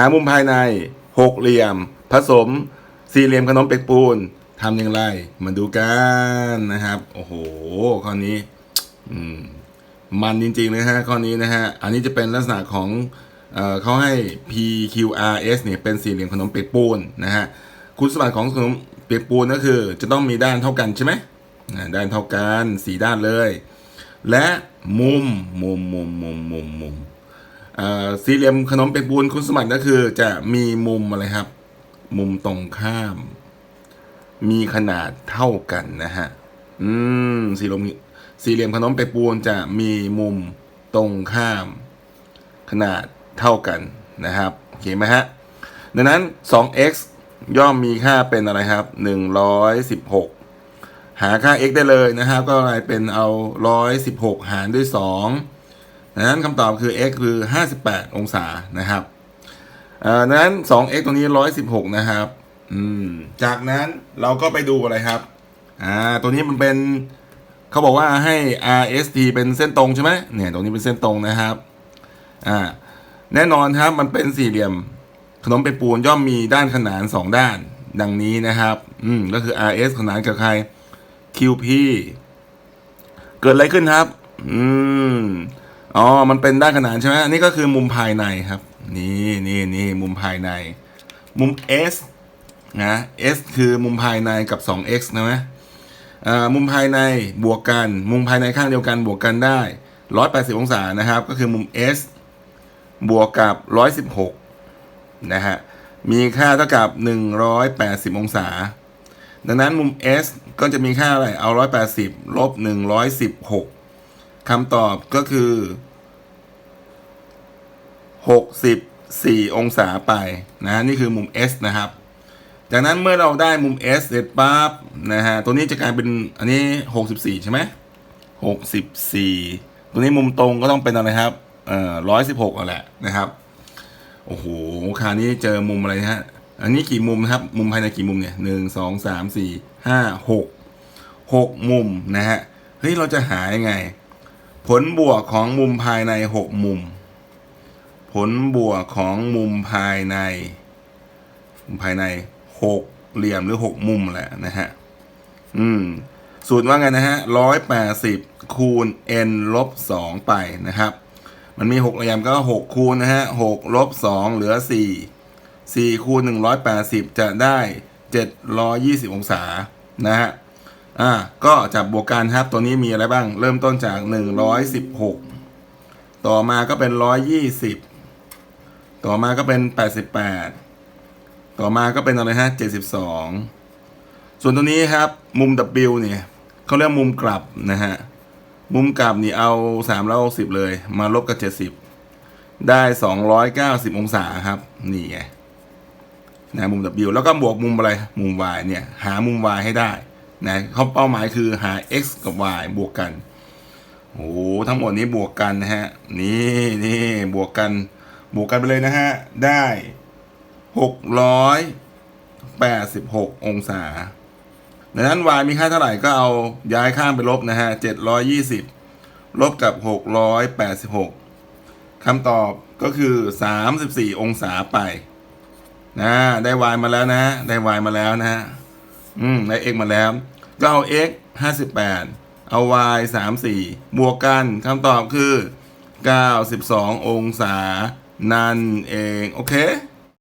หามุมภายในหกเหลี่ยม ผสมสี่เหลี่ยมขนมเปียกปูนทำอย่างไร มาดูกันนะครับ โอ้โห ข้อนี้มันจริงๆนะฮะ ข้อนี้นะฮะ อันนี้จะเป็นลักษณะของเอเขาให้ PQRS เนี่ยเป็นสี่เหลี่ยมขนมเปียกปูนนะฮะ คุณสมบัติของขนมเปียกปูนก็คือ จะต้องมีด้านเท่ากันใช่ไหมด้านเท่ากันสี่ด้านเลย และมุมมุมมุมมุมมุมมุม สี่เหลี่ยมขนมเปียกปูนคุณสมบัติก็คือจะมีมุมอะไรครับ มุมตรงข้าม มีขนาดเท่ากันนะฮะอืมสี่เหลี่ยมสี่เหลี่ยมขนมเปียกปูนจะมีมุมตรงข้าม ขนาดเท่ากันนะครับโอเคไหมฮะดังนั้น 2x ย่อมมีค่าเป็นอะไรครับ 116 หาค่า x ได้เลยนะครับ ก็อะไรเป็นเอา 116 หารด้วย 2 ดังนั้นคำตอบคือ x คือ 58 องศานะครับเอ่อดังนั้น 2x ตรงนี้ 116 นะครับ อืม จากนั้นเราก็ไปดูอะไรครับ อ่า ตัวนี้มันเป็นเขาบอกว่าให้ RST เป็นเส้นตรงใช่ไหมเนี่ย ตรงนี้เป็นเส้นตรงนะครับ อ่า แน่นอนครับ มันเป็นสี่เหลี่ยม ขนมเป็นปูนย่อมมีด้านขนานสองด้าน ดังนี้นะครับ อืม ก็คือ RS ขนานกับใคร QP เกิดอะไรขึ้นครับ อืม อ๋อ มันเป็นด้านขนานใช่ไหมอันนี่ก็คือมุมภายในครับ นี่นี่นี่มุมภายใน มุม S นะ S คือมุมภายในกับ 2x นะไหมอ่ามุมภายในบวกกัน มุมภายในข้างเดียวกันบวกกันได้ 180 องศานะครับ ก็คือมุม S บวกกับ 116 นะฮะ มีค่าเท่ากับ 180 องศา ดังนั้นมุม S ก็จะมีค่าอะไร เอา 180 ลบ 116 คำตอบก็คือ64 องศาไปนะนี่คือมุม S นะครับ จากนั้นเมื่อเราได้มุม S เสร็จปั๊บนะฮะตัวนี้จะกลายเป็นอันนี้ 64 ใช่ไหม64 ตัวนี้มุมตรงก็ต้องเป็นอะไรครับเอ่อ116อะแหละนะครับโอ้โหคราวนี้เจอมุมอะไรฮะอันนี้กี่มุมครับ มุมภายในกี่มุมเนี่ยหนึ่งสองสามสี่ห้าหกหกมุมนะฮะเฮ้ยเราจะหายังไง ผลบวกของมุมภายในหกมุม ผลบวกของมุมภายใน มุมภายในหกเหลี่ยมหรือหกมุมแหละนะฮะ อืม สูตรว่าไงนะฮะร้อยแปดสิบคูณ n ลบสองไปนะครับ มันมีหกเหลี่ยมก็หกคูณนะฮะหกลบสองเหลือสี่สี่คูณหนึ่งร้อยแปดสิบจะได้เจ็ดร้อยี่สิบองศานะฮะ อ่าก็จับบวกกันครับ ตัวนี้มีอะไรบ้าง เริ่มต้นจากหนึ่งร้อยสิบหกต่อมาก็เป็นร้อยยี่สิบต่อมาก็เป็นแปดสิบแปดต่อมาก็เป็นอะไรฮะเจ็ดสิบสองส่วนตัวนี้ครับ มุม W เนี่ยเขาเรียกมุมกลับนะฮะ มุมกลับนี่เอาสามร้อยสิบเลย มาลบกับเจ็ดสิบได้สองร้อยเก้าสิบองศาครับ นี่ไงนะมุม W แล้วก็บวกมุมอะไร มุม Y เนี่ย หามุม Y ให้ได้ นะเขาเป้าหมายคือหา x กับ y บวกกันโอ้โหทั้งหมดนี้บวกกันนะฮะ นี่นี่บวกกัน บวกกันไปเลยนะฮะ ได้หกร้อยแปดสิบหกองศาดังนั้น y มีค่าเท่าไหร่ก็เอาย้ายข้างไปลบนะฮะ720ลบกับ686คำตอบก็คือ34องศาไป นะ ได้ y มาแล้วนะ ได้ y มาแล้วนะฮะ อืมได้ x มาแล้ว ก็เอา x 58เอา y 34บวกกันคำตอบคือ92องศานั่นเอง โอเค